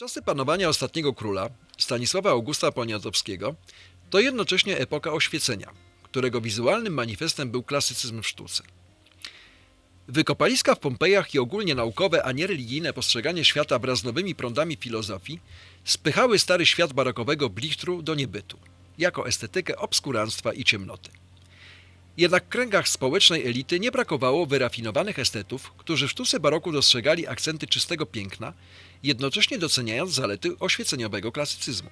Czasy panowania ostatniego króla, Stanisława Augusta Poniatowskiego, to jednocześnie epoka oświecenia, którego wizualnym manifestem był klasycyzm w sztuce. Wykopaliska w Pompejach i ogólnie naukowe, a nie religijne postrzeganie świata wraz z nowymi prądami filozofii spychały stary świat barokowego blichtru do niebytu, jako estetykę obskuranstwa i ciemnoty. Jednak w kręgach społecznej elity nie brakowało wyrafinowanych estetów, którzy w sztuce baroku dostrzegali akcenty czystego piękna, jednocześnie doceniając zalety oświeceniowego klasycyzmu.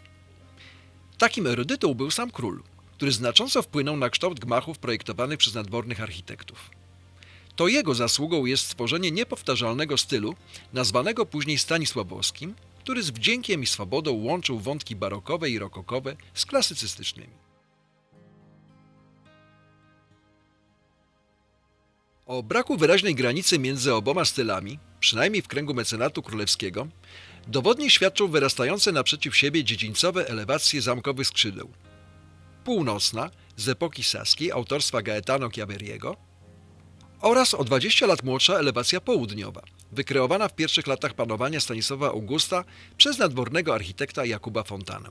Takim erudytą był sam król, który znacząco wpłynął na kształt gmachów projektowanych przez nadwornych architektów. To jego zasługą jest stworzenie niepowtarzalnego stylu, nazwanego później Stanisławowskim, który z wdziękiem i swobodą łączył wątki barokowe i rokokowe z klasycystycznymi. O braku wyraźnej granicy między oboma stylami, przynajmniej w kręgu mecenatu królewskiego, dowodnie świadczą wyrastające naprzeciw siebie dziedzińcowe elewacje zamkowych skrzydeł. Północna z epoki saskiej autorstwa Gaetano Chiaveriego oraz o 20 lat młodsza elewacja południowa, wykreowana w pierwszych latach panowania Stanisława Augusta przez nadwornego architekta Jakuba Fontanę.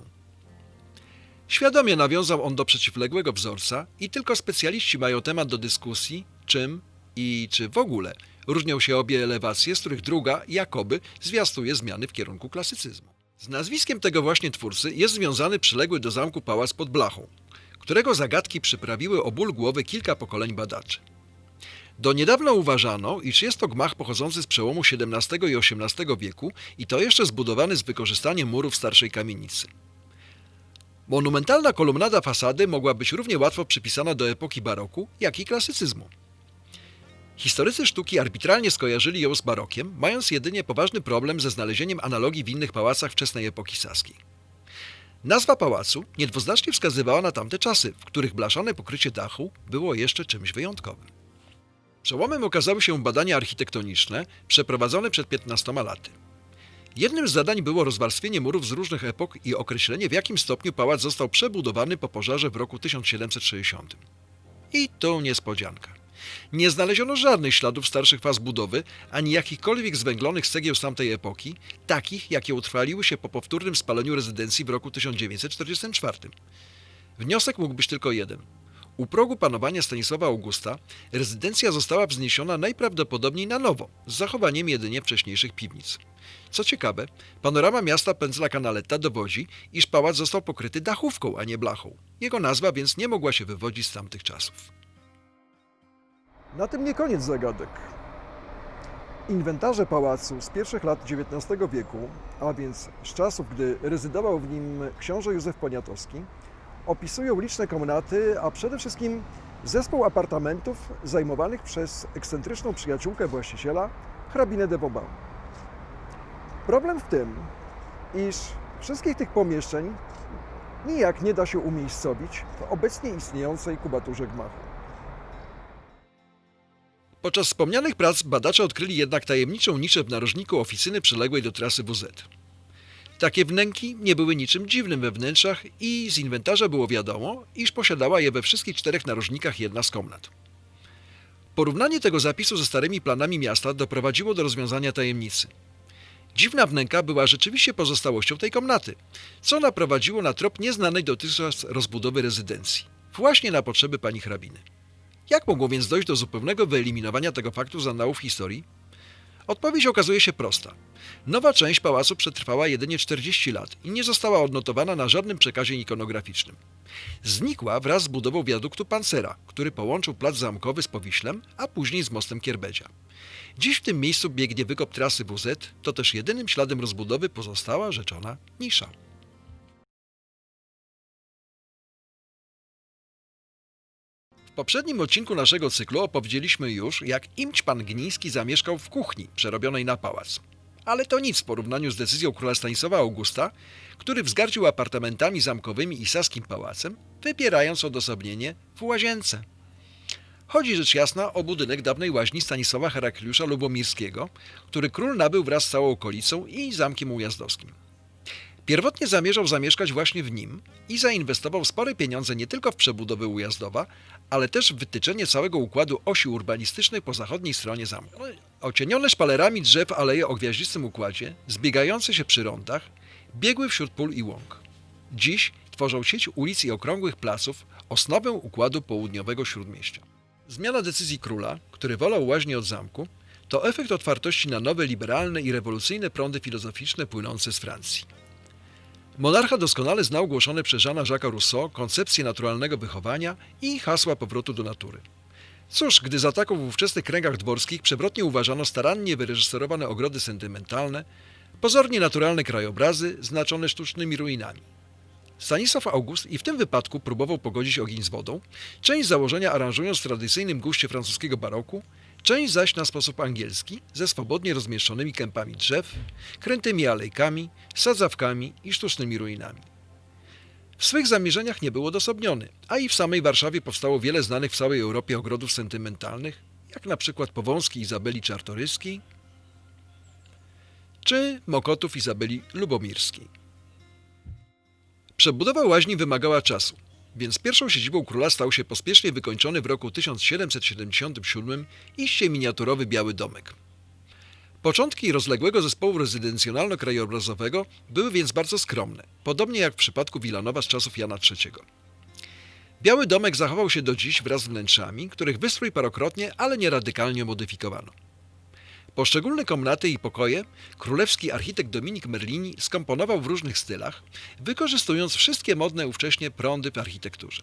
Świadomie nawiązał on do przeciwległego wzorca i tylko specjaliści mają temat do dyskusji, czym i czy w ogóle różnią się obie elewacje, z których druga, jakoby, zwiastuje zmiany w kierunku klasycyzmu. Z nazwiskiem tego właśnie twórcy jest związany przyległy do zamku pałac pod Blachą, którego zagadki przyprawiły o ból głowy kilka pokoleń badaczy. Do niedawna uważano, iż jest to gmach pochodzący z przełomu XVII i XVIII wieku i to jeszcze zbudowany z wykorzystaniem murów starszej kamienicy. Monumentalna kolumnada fasady mogła być równie łatwo przypisana do epoki baroku, jak i klasycyzmu. Historycy sztuki arbitralnie skojarzyli ją z barokiem, mając jedynie poważny problem ze znalezieniem analogii w innych pałacach wczesnej epoki saskiej. Nazwa pałacu niedwuznacznie wskazywała na tamte czasy, w których blaszane pokrycie dachu było jeszcze czymś wyjątkowym. Przełomem okazały się badania architektoniczne przeprowadzone przed 15 laty. Jednym z zadań było rozwarstwienie murów z różnych epok i określenie w jakim stopniu pałac został przebudowany po pożarze w roku 1760. I tu niespodzianka. Nie znaleziono żadnych śladów starszych faz budowy, ani jakichkolwiek zwęglonych cegieł z tamtej epoki, takich jakie utrwaliły się po powtórnym spaleniu rezydencji w roku 1944. Wniosek mógł być tylko jeden. U progu panowania Stanisława Augusta rezydencja została wzniesiona najprawdopodobniej na nowo, z zachowaniem jedynie wcześniejszych piwnic. Co ciekawe, panorama miasta pędzla Canaletta dowodzi, iż pałac został pokryty dachówką, a nie blachą. Jego nazwa więc nie mogła się wywodzić z tamtych czasów. Na tym nie koniec zagadek. Inwentarze pałacu z pierwszych lat XIX wieku, a więc z czasów, gdy rezydował w nim książę Józef Poniatowski, opisują liczne komnaty, a przede wszystkim zespół apartamentów zajmowanych przez ekscentryczną przyjaciółkę właściciela, hrabinę de Vauban. Problem w tym, iż wszystkich tych pomieszczeń nijak nie da się umiejscowić w obecnie istniejącej kubaturze gmachu. Podczas wspomnianych prac badacze odkryli jednak tajemniczą niszę w narożniku oficyny przyległej do trasy WZ. Takie wnęki nie były niczym dziwnym we wnętrzach i z inwentarza było wiadomo, iż posiadała je we wszystkich czterech narożnikach jedna z komnat. Porównanie tego zapisu ze starymi planami miasta doprowadziło do rozwiązania tajemnicy. Dziwna wnęka była rzeczywiście pozostałością tej komnaty, co naprowadziło na trop nieznanej dotychczas rozbudowy rezydencji, właśnie na potrzeby pani hrabiny. Jak mogło więc dojść do zupełnego wyeliminowania tego faktu z annałów historii? Odpowiedź okazuje się prosta. Nowa część pałacu przetrwała jedynie 40 lat i nie została odnotowana na żadnym przekazie ikonograficznym. Znikła wraz z budową wiaduktu Pancera, który połączył plac zamkowy z Powiślem, a później z mostem Kierbedzia. Dziś w tym miejscu biegnie wykop trasy WZ, to też jedynym śladem rozbudowy pozostała rzeczona nisza. Poprzednim odcinku naszego cyklu opowiedzieliśmy już, jak imć pan Gniński zamieszkał w kuchni przerobionej na pałac. Ale to nic w porównaniu z decyzją króla Stanisława Augusta, który wzgardził apartamentami zamkowymi i saskim pałacem, wybierając odosobnienie w łazience. Chodzi rzecz jasna o budynek dawnej łaźni Stanisława Herakliusza Lubomirskiego, który król nabył wraz z całą okolicą i zamkiem ujazdowskim. Pierwotnie zamierzał zamieszkać właśnie w nim i zainwestował spore pieniądze nie tylko w przebudowę Ujazdowa, ale też w wytyczenie całego układu osi urbanistycznej po zachodniej stronie zamku. Ocienione szpalerami drzew aleje o gwiaździstym układzie, zbiegające się przy rondach, biegły wśród pól i łąk. Dziś tworzą sieć ulic i okrągłych placów osnowę układu południowego śródmieścia. Zmiana decyzji króla, który wolał łaźnie od zamku, to efekt otwartości na nowe, liberalne i rewolucyjne prądy filozoficzne płynące z Francji. Monarcha doskonale znał głoszone przez Jeana Jacques'a Rousseau koncepcję naturalnego wychowania i hasła powrotu do natury. Cóż, gdy za taką w ówczesnych kręgach dworskich przewrotnie uważano starannie wyreżyserowane ogrody sentymentalne, pozornie naturalne krajobrazy znaczone sztucznymi ruinami. Stanisław August i w tym wypadku próbował pogodzić ogień z wodą, część założenia aranżując w tradycyjnym guście francuskiego baroku, część zaś na sposób angielski, ze swobodnie rozmieszczonymi kępami drzew, krętymi alejkami, sadzawkami i sztucznymi ruinami. W swych zamierzeniach nie był odosobniony, a i w samej Warszawie powstało wiele znanych w całej Europie ogrodów sentymentalnych, jak na przykład Powązki Izabeli Czartoryskiej czy Mokotów Izabeli Lubomirskiej. Przebudowa łaźni wymagała czasu, więc pierwszą siedzibą króla stał się pospiesznie wykończony w roku 1777 iście miniaturowy Biały Domek. Początki rozległego zespołu rezydencjonalno-krajobrazowego były więc bardzo skromne, podobnie jak w przypadku Wilanowa z czasów Jana III. Biały Domek zachował się do dziś wraz z wnętrzami, których wystrój parokrotnie, ale nie radykalnie modyfikowano. Poszczególne komnaty i pokoje królewski architekt Dominik Merlini skomponował w różnych stylach, wykorzystując wszystkie modne ówcześnie prądy w architekturze.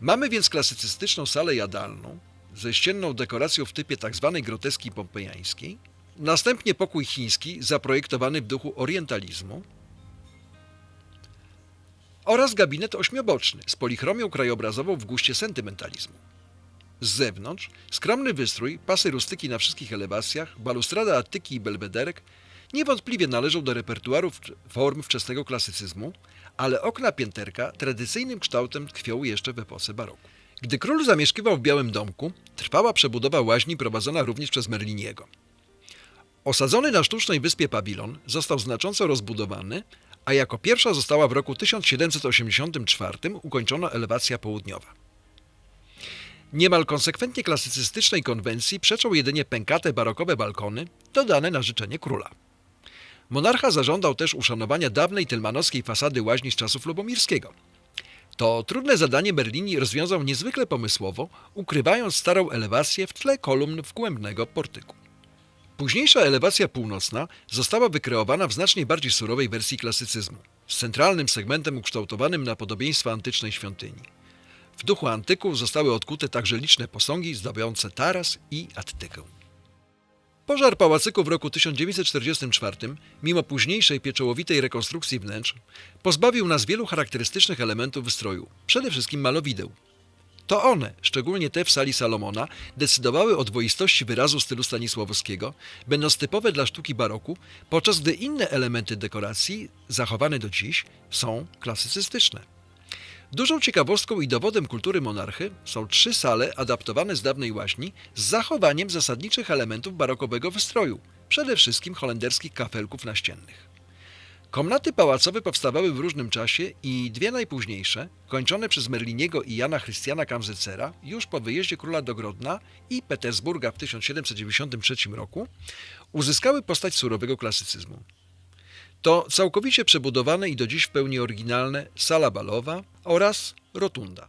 Mamy więc klasycystyczną salę jadalną ze ścienną dekoracją w typie tzw. groteski pompejańskiej, następnie pokój chiński zaprojektowany w duchu orientalizmu oraz gabinet ośmioboczny z polichromią krajobrazową w guście sentymentalizmu. Z zewnątrz skromny wystrój, pasy rustyki na wszystkich elewacjach, balustrada atyki i belwederek niewątpliwie należą do repertuaru w- form wczesnego klasycyzmu, ale okna pięterka tradycyjnym kształtem tkwią jeszcze w epoce baroku. Gdy król zamieszkiwał w Białym Domku, trwała przebudowa łaźni prowadzona również przez Merliniego. Osadzony na sztucznej wyspie Pawilon został znacząco rozbudowany, a jako pierwsza została w roku 1784 ukończona elewacja południowa. Niemal konsekwentnie klasycystycznej konwencji przeczą jedynie pękate barokowe balkony, dodane na życzenie króla. Monarcha zażądał też uszanowania dawnej tylmanowskiej fasady łaźni z czasów Lubomirskiego. To trudne zadanie Merlini rozwiązał niezwykle pomysłowo, ukrywając starą elewację w tle kolumn wgłębnego portyku. Późniejsza elewacja północna została wykreowana w znacznie bardziej surowej wersji klasycyzmu, z centralnym segmentem ukształtowanym na podobieństwa antycznej świątyni. W duchu antyku zostały odkute także liczne posągi zdobiące taras i attykę. Pożar pałacyku w roku 1944, mimo późniejszej pieczołowitej rekonstrukcji wnętrz, pozbawił nas wielu charakterystycznych elementów wystroju, przede wszystkim malowideł. To one, szczególnie te w sali Salomona, decydowały o dwoistości wyrazu stylu Stanisławowskiego, będąc typowe dla sztuki baroku, podczas gdy inne elementy dekoracji, zachowane do dziś, są klasycystyczne. Dużą ciekawostką i dowodem kultury monarchy są trzy sale adaptowane z dawnej łaźni z zachowaniem zasadniczych elementów barokowego wystroju, przede wszystkim holenderskich kafelków naściennych. Komnaty pałacowe powstawały w różnym czasie i dwie najpóźniejsze, kończone przez Merliniego i Jana Chrystiana Kamzycera już po wyjeździe króla do Grodna i Petersburga w 1793 roku, uzyskały postać surowego klasycyzmu. To całkowicie przebudowane i do dziś w pełni oryginalne sala balowa oraz rotunda.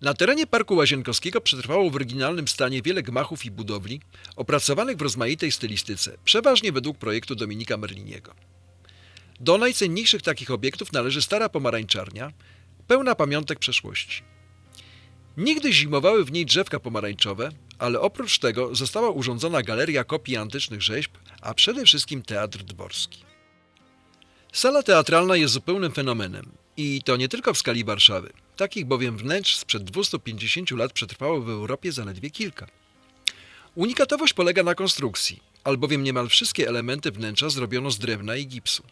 Na terenie Parku Łazienkowskiego przetrwało w oryginalnym stanie wiele gmachów i budowli, opracowanych w rozmaitej stylistyce, przeważnie według projektu Dominika Merliniego. Do najcenniejszych takich obiektów należy stara pomarańczarnia, pełna pamiątek przeszłości. Nigdy zimowały w niej drzewka pomarańczowe, ale oprócz tego została urządzona galeria kopii antycznych rzeźb, a przede wszystkim teatr dworski. Sala teatralna jest zupełnym fenomenem i to nie tylko w skali Warszawy. Takich bowiem wnętrz sprzed 250 lat przetrwało w Europie zaledwie kilka. Unikatowość polega na konstrukcji, albowiem niemal wszystkie elementy wnętrza zrobiono z drewna i gipsu.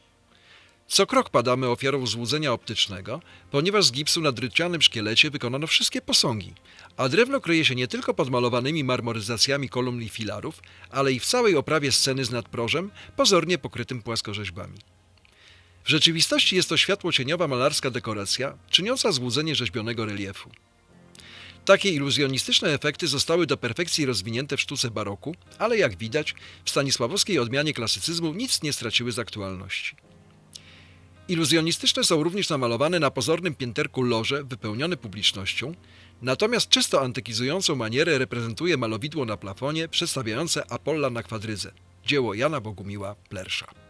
Co krok padamy ofiarą złudzenia optycznego, ponieważ z gipsu na drewnianym szkielecie wykonano wszystkie posągi, a drewno kryje się nie tylko pod malowanymi marmoryzacjami kolumn i filarów, ale i w całej oprawie sceny z nadprożem, pozornie pokrytym płaskorzeźbami. W rzeczywistości jest to światło-cieniowa malarska dekoracja, czyniąca złudzenie rzeźbionego reliefu. Takie iluzjonistyczne efekty zostały do perfekcji rozwinięte w sztuce baroku, ale jak widać, w stanisławowskiej odmianie klasycyzmu nic nie straciły z aktualności. Iluzjonistyczne są również namalowane na pozornym pięterku loże wypełnione publicznością, natomiast czysto antykizującą manierę reprezentuje malowidło na plafonie przedstawiające Apolla na kwadrydze, dzieło Jana Bogumiła Plersza.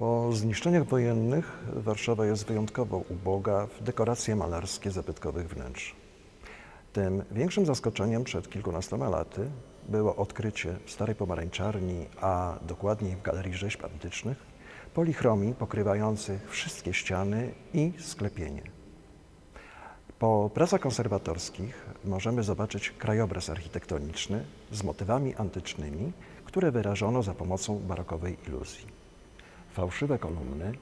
Po zniszczeniach wojennych Warszawa jest wyjątkowo uboga w dekoracje malarskie zabytkowych wnętrz. Tym większym zaskoczeniem przed kilkunastoma laty było odkrycie w Starej Pomarańczarni, a dokładniej w Galerii Rzeźb Antycznych, polichromii pokrywających wszystkie ściany i sklepienie. Po pracach konserwatorskich możemy zobaczyć krajobraz architektoniczny z motywami antycznymi, które wyrażono za pomocą barokowej iluzji fałszywe kolumny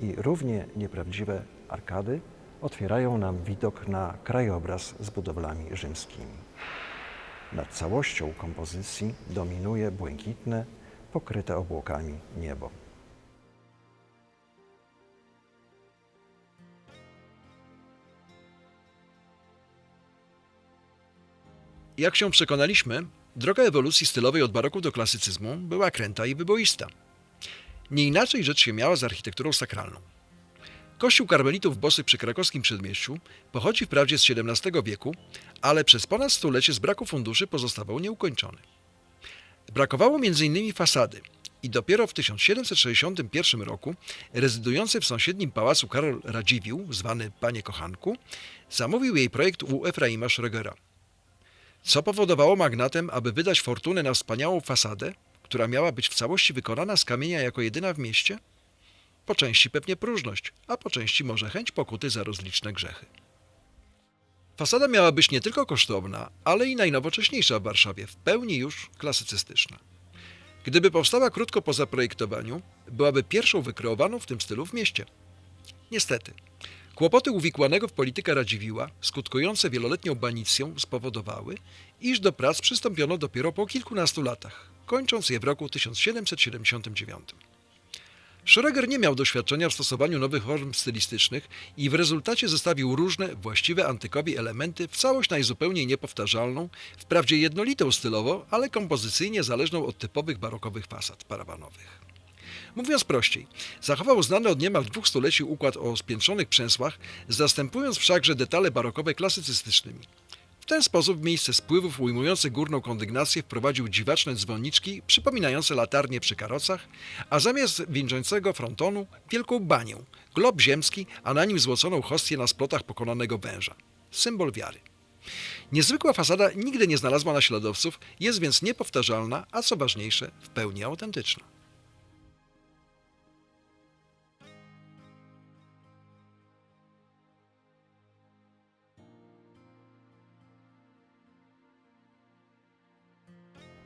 i równie nieprawdziwe arkady otwierają nam widok na krajobraz z budowlami rzymskimi. Nad całością kompozycji dominuje błękitne, pokryte obłokami niebo. Jak się przekonaliśmy, droga ewolucji stylowej od baroku do klasycyzmu była kręta i wyboista. Nie inaczej rzecz się miała z architekturą sakralną. Kościół karmelitów bosych przy krakowskim przedmieściu pochodzi wprawdzie z XVII wieku, ale przez ponad stulecie z braku funduszy pozostawał nieukończony. Brakowało m.in. fasady i dopiero w 1761 roku rezydujący w sąsiednim pałacu Karol Radziwiłł, zwany Panie Kochanku, zamówił jej projekt u Efraima Schrögera. Co powodowało magnatem, aby wydać fortunę na wspaniałą fasadę, która miała być w całości wykonana z kamienia jako jedyna w mieście? Po części pewnie próżność, a po części może chęć pokuty za rozliczne grzechy. Fasada miała być nie tylko kosztowna, ale i najnowocześniejsza w Warszawie, w pełni już klasycystyczna. Gdyby powstała krótko po zaprojektowaniu, byłaby pierwszą wykreowaną w tym stylu w mieście. Niestety, kłopoty uwikłanego w politykę Radziwiła, skutkujące wieloletnią banicją, spowodowały, iż do prac przystąpiono dopiero po kilkunastu latach, kończąc je w roku 1779. Schröger nie miał doświadczenia w stosowaniu nowych form stylistycznych i w rezultacie zestawił różne, właściwe antykowi elementy w całość najzupełniej niepowtarzalną, wprawdzie jednolitą stylowo, ale kompozycyjnie zależną od typowych barokowych fasad parawanowych. Mówiąc prościej, zachował znany od niemal dwóch stuleci układ o spiętrzonych przęsłach, zastępując wszakże detale barokowe klasycystycznymi. W ten sposób w miejsce spływów ujmujących górną kondygnację wprowadził dziwaczne dzwonniczki przypominające latarnie przy karocach, a zamiast wieńczącego frontonu wielką banię, glob ziemski, a na nim złoconą hostię na splotach pokonanego węża. Symbol wiary. Niezwykła fasada nigdy nie znalazła naśladowców, jest więc niepowtarzalna, a co ważniejsze, w pełni autentyczna.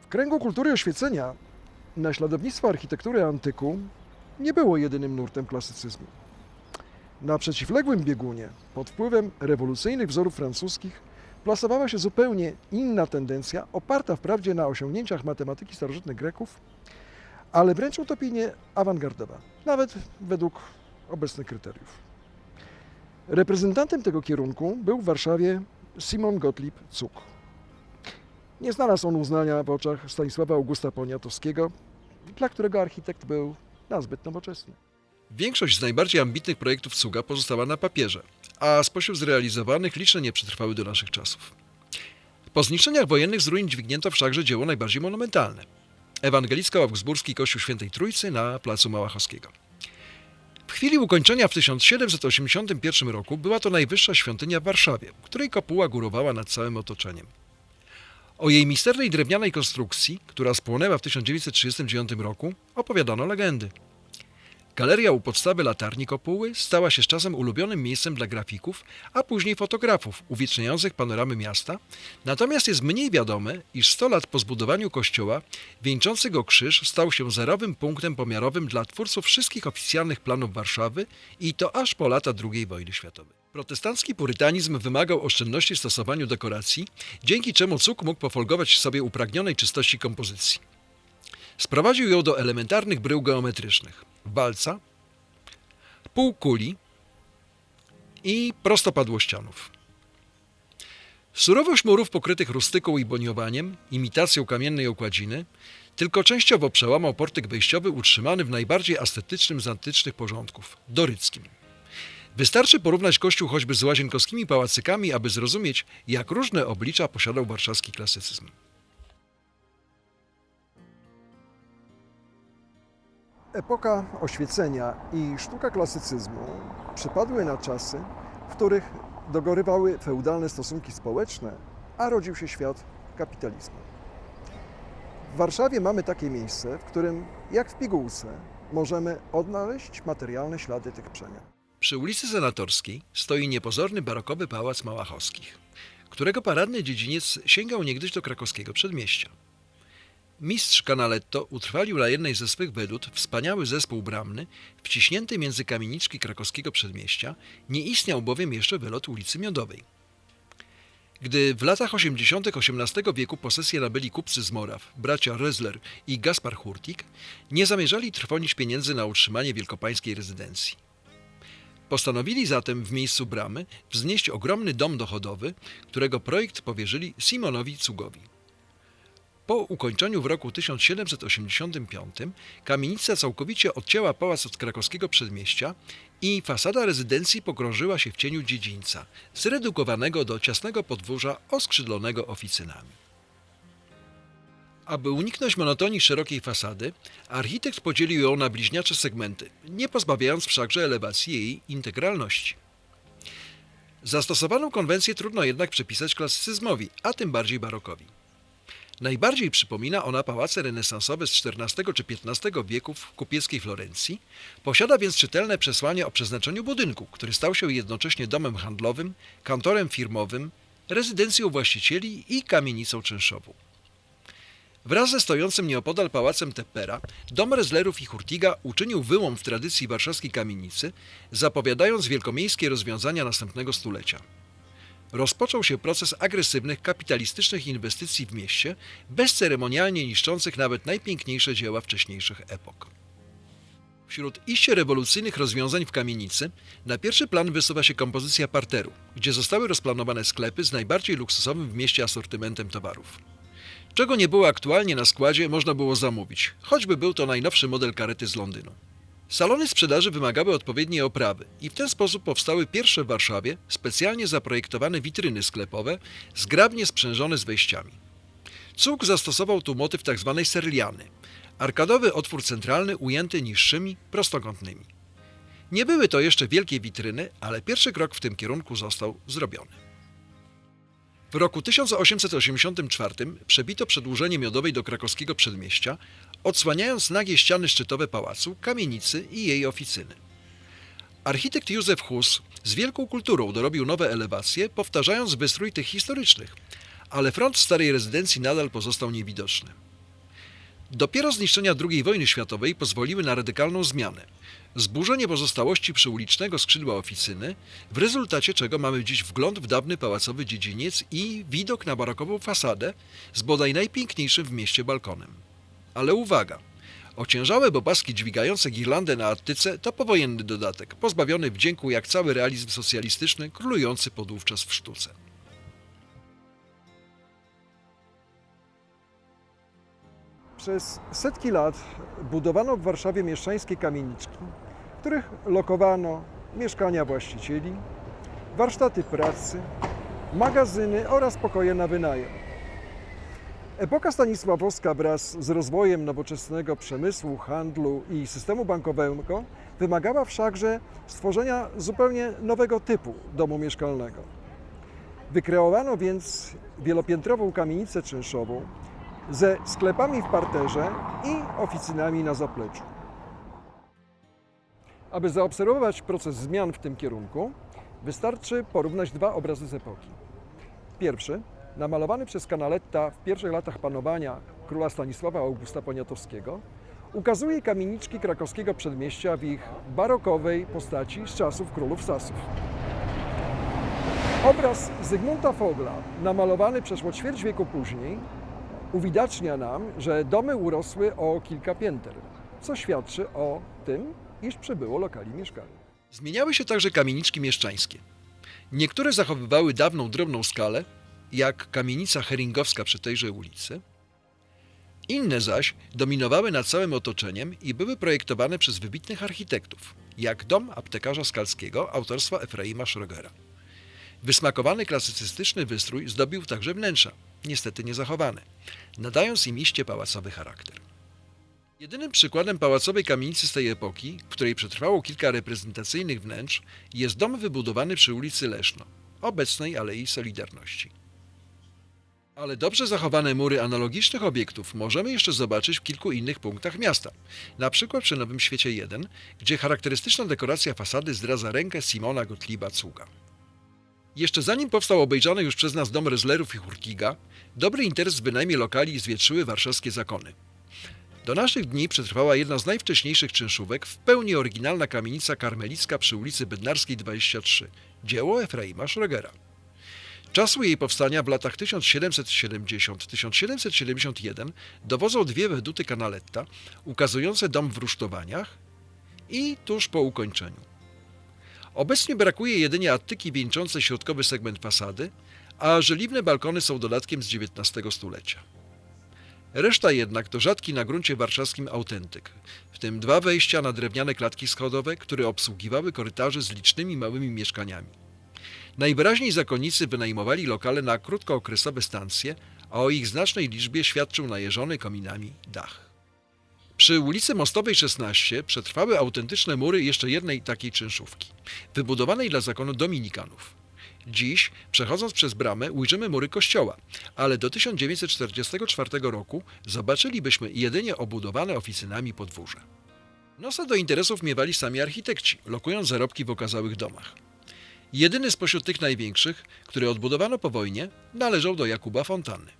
W kręgu kultury oświecenia naśladownictwo architektury antyku nie było jedynym nurtem klasycyzmu. Na przeciwległym biegunie, pod wpływem rewolucyjnych wzorów francuskich, plasowała się zupełnie inna tendencja, oparta wprawdzie na osiągnięciach matematyki starożytnych Greków, ale wręcz utopijnie awangardowa, nawet według obecnych kryteriów. Reprezentantem tego kierunku był w Warszawie Simon Gottlieb Zuck. Nie znalazł on uznania w oczach Stanisława Augusta Poniatowskiego, dla którego architekt był nazbyt nowoczesny. Większość z najbardziej ambitnych projektów Cuga pozostała na papierze, a spośród zrealizowanych liczne nie przetrwały do naszych czasów. Po zniszczeniach wojennych z ruin dźwignięto wszakże dzieło najbardziej monumentalne. Ewangelicko-Augsburski Kościół Świętej Trójcy na Placu Małachowskiego. W chwili ukończenia w 1781 roku była to najwyższa świątynia w Warszawie, której kopuła górowała nad całym otoczeniem. O jej misternej drewnianej konstrukcji, która spłonęła w 1939 roku, opowiadano legendy. Galeria u podstawy latarni kopuły stała się z czasem ulubionym miejscem dla grafików, a później fotografów uwieczniających panoramy miasta, natomiast jest mniej wiadome, iż 100 lat po zbudowaniu kościoła wieńczący go krzyż stał się zerowym punktem pomiarowym dla twórców wszystkich oficjalnych planów Warszawy i to aż po lata II wojny światowej. Protestancki purytanizm wymagał oszczędności w stosowaniu dekoracji, dzięki czemu cuk mógł pofolgować sobie upragnionej czystości kompozycji. Sprowadził ją do elementarnych brył geometrycznych walca, półkuli i prostopadłościanów. Surowość murów pokrytych rustyką i boniowaniem, imitacją kamiennej okładziny, tylko częściowo przełamał portyk wejściowy utrzymany w najbardziej ascetycznym z antycznych porządków doryckim. Wystarczy porównać kościół choćby z łazienkowskimi pałacykami, aby zrozumieć, jak różne oblicza posiadał warszawski klasycyzm. Epoka oświecenia i sztuka klasycyzmu przypadły na czasy, w których dogorywały feudalne stosunki społeczne, a rodził się świat kapitalizmu. W Warszawie mamy takie miejsce, w którym, jak w pigułce, możemy odnaleźć materialne ślady tych przemian. Przy ulicy Senatorskiej stoi niepozorny barokowy pałac Małachowskich, którego paradny dziedziniec sięgał niegdyś do krakowskiego przedmieścia. Mistrz Canaletto utrwalił na jednej ze swych wedut wspaniały zespół bramny, wciśnięty między kamieniczki krakowskiego przedmieścia, nie istniał bowiem jeszcze wylot ulicy Miodowej. Gdy w latach 80. XVIII wieku posesję nabyli kupcy z Moraw, bracia Rezler i Gaspar Hurtik, nie zamierzali trwonić pieniędzy na utrzymanie wielkopańskiej rezydencji. Postanowili zatem w miejscu bramy wznieść ogromny dom dochodowy, którego projekt powierzyli Simonowi Cugowi. Po ukończeniu w roku 1785 kamienica całkowicie odcięła pałac od krakowskiego przedmieścia i fasada rezydencji pogrążyła się w cieniu dziedzińca, zredukowanego do ciasnego podwórza oskrzydlonego oficynami. Aby uniknąć monotonii szerokiej fasady, architekt podzielił ją na bliźniacze segmenty, nie pozbawiając wszakże elewacji jej integralności. Zastosowaną konwencję trudno jednak przypisać klasycyzmowi, a tym bardziej barokowi. Najbardziej przypomina ona pałace renesansowe z XIV czy XV wieku w kupieckiej Florencji, posiada więc czytelne przesłanie o przeznaczeniu budynku, który stał się jednocześnie domem handlowym, kantorem firmowym, rezydencją właścicieli i kamienicą czynszową. Wraz ze stojącym nieopodal pałacem Teppera, dom Rezlerów i Hurtiga uczynił wyłom w tradycji warszawskiej kamienicy, zapowiadając wielkomiejskie rozwiązania następnego stulecia. Rozpoczął się proces agresywnych, kapitalistycznych inwestycji w mieście, bezceremonialnie niszczących nawet najpiękniejsze dzieła wcześniejszych epok. Wśród iście rewolucyjnych rozwiązań w kamienicy na pierwszy plan wysuwa się kompozycja parteru, gdzie zostały rozplanowane sklepy z najbardziej luksusowym w mieście asortymentem towarów. Czego nie było aktualnie na składzie, można było zamówić, choćby był to najnowszy model karety z Londynu. Salony sprzedaży wymagały odpowiedniej oprawy i w ten sposób powstały pierwsze w Warszawie specjalnie zaprojektowane witryny sklepowe, zgrabnie sprzężone z wejściami. Cuk zastosował tu motyw tzw. serliany, arkadowy otwór centralny ujęty niższymi, prostokątnymi. Nie były to jeszcze wielkie witryny, ale pierwszy krok w tym kierunku został zrobiony. W roku 1884 przebito przedłużenie miodowej do krakowskiego przedmieścia, odsłaniając nagie ściany szczytowe pałacu, kamienicy i jej oficyny. Architekt Józef Hus z wielką kulturą dorobił nowe elewacje, powtarzając wystrój tych historycznych, ale front starej rezydencji nadal pozostał niewidoczny. Dopiero zniszczenia II wojny światowej pozwoliły na radykalną zmianę. Zburzenie pozostałości przyulicznego skrzydła oficyny, w rezultacie czego mamy dziś wgląd w dawny pałacowy dziedziniec i widok na barokową fasadę z bodaj najpiękniejszym w mieście balkonem. Ale uwaga! Ociężałe bobaski dźwigające girlandę na attyce to powojenny dodatek, pozbawiony wdzięku jak cały realizm socjalistyczny królujący podówczas w sztuce. Przez setki lat budowano w Warszawie mieszczańskie kamieniczki, w których lokowano mieszkania właścicieli, warsztaty pracy, magazyny oraz pokoje na wynajem. Epoka stanisławowska wraz z rozwojem nowoczesnego przemysłu, handlu i systemu bankowego wymagała wszakże stworzenia zupełnie nowego typu domu mieszkalnego. Wykreowano więc wielopiętrową kamienicę czynszową ze sklepami w parterze i oficynami na zapleczu. Aby zaobserwować proces zmian w tym kierunku, wystarczy porównać dwa obrazy z epoki. Pierwszy, namalowany przez Canaletta w pierwszych latach panowania króla Stanisława Augusta Poniatowskiego, ukazuje kamieniczki krakowskiego przedmieścia w ich barokowej postaci z czasów królów Sasów. Obraz Zygmunta Fogla, namalowany przeszło ćwierć wieku później, uwidacznia nam, że domy urosły o kilka pięter, co świadczy o tym, iż przybyło lokali mieszkalnych. Zmieniały się także kamieniczki mieszczańskie. Niektóre zachowywały dawną drobną skalę, jak kamienica heringowska przy tejże ulicy. Inne zaś dominowały nad całym otoczeniem i były projektowane przez wybitnych architektów, jak dom aptekarza Skalskiego autorstwa Efraima Schrögera. Wysmakowany klasycystyczny wystrój zdobił także wnętrza, niestety niezachowane, nadając im iście pałacowy charakter. Jedynym przykładem pałacowej kamienicy z tej epoki, w której przetrwało kilka reprezentacyjnych wnętrz, jest dom wybudowany przy ulicy Leszno, obecnej Alei Solidarności. Ale dobrze zachowane mury analogicznych obiektów możemy jeszcze zobaczyć w kilku innych punktach miasta, na przykład przy Nowym Świecie 1, gdzie charakterystyczna dekoracja fasady zdradza rękę Simona Gottlieba Cuga. Jeszcze zanim powstał obejrzany już przez nas dom Rezlerów i Hurtiga, dobry interes w wynajmie lokali zwietrzyły warszawskie zakony. Do naszych dni przetrwała jedna z najwcześniejszych czynszówek, w pełni oryginalna kamienica karmelicka przy ulicy Bednarskiej 23, dzieło Efraima Schrögera. Czasu jej powstania w latach 1770-1771 dowodzą dwie weduty Canaletta, ukazujące dom w rusztowaniach i tuż po ukończeniu. Obecnie brakuje jedynie attyki wieńczącej środkowy segment fasady, a żeliwne balkony są dodatkiem z XIX stulecia. Reszta jednak to rzadki na gruncie warszawskim autentyk, w tym dwa wejścia na drewniane klatki schodowe, które obsługiwały korytarze z licznymi małymi mieszkaniami. Najwyraźniej zakonnicy wynajmowali lokale na krótkookresowe stancje, a o ich znacznej liczbie świadczył najeżony kominami dach. Przy ulicy Mostowej 16 przetrwały autentyczne mury jeszcze jednej takiej czynszówki, wybudowanej dla zakonu dominikanów. Dziś, przechodząc przez bramę, ujrzymy mury kościoła, ale do 1944 roku zobaczylibyśmy jedynie obudowane oficynami podwórze. Nosa do interesów miewali sami architekci, lokując zarobki w okazałych domach. Jedyny spośród tych największych, który odbudowano po wojnie, należał do Jakuba Fontanny.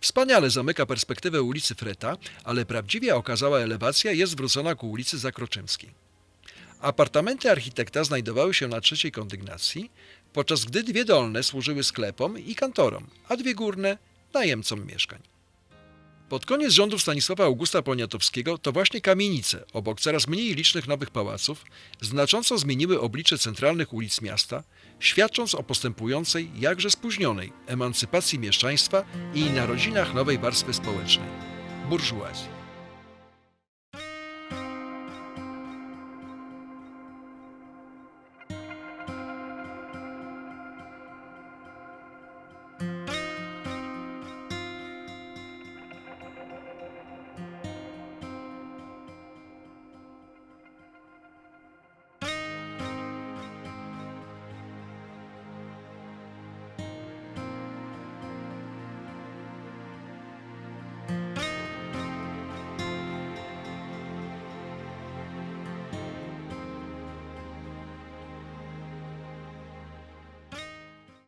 Wspaniale zamyka perspektywę ulicy Freta, ale prawdziwie okazała elewacja jest zwrócona ku ulicy Zakroczymskiej. Apartamenty architekta znajdowały się na trzeciej kondygnacji, podczas gdy dwie dolne służyły sklepom i kantorom, a dwie górne najemcom mieszkań. Pod koniec rządów Stanisława Augusta Poniatowskiego to właśnie kamienice, obok coraz mniej licznych nowych pałaców, znacząco zmieniły oblicze centralnych ulic miasta, świadcząc o postępującej, jakże spóźnionej, emancypacji mieszczaństwa i narodzinach nowej warstwy społecznej – burżuazji.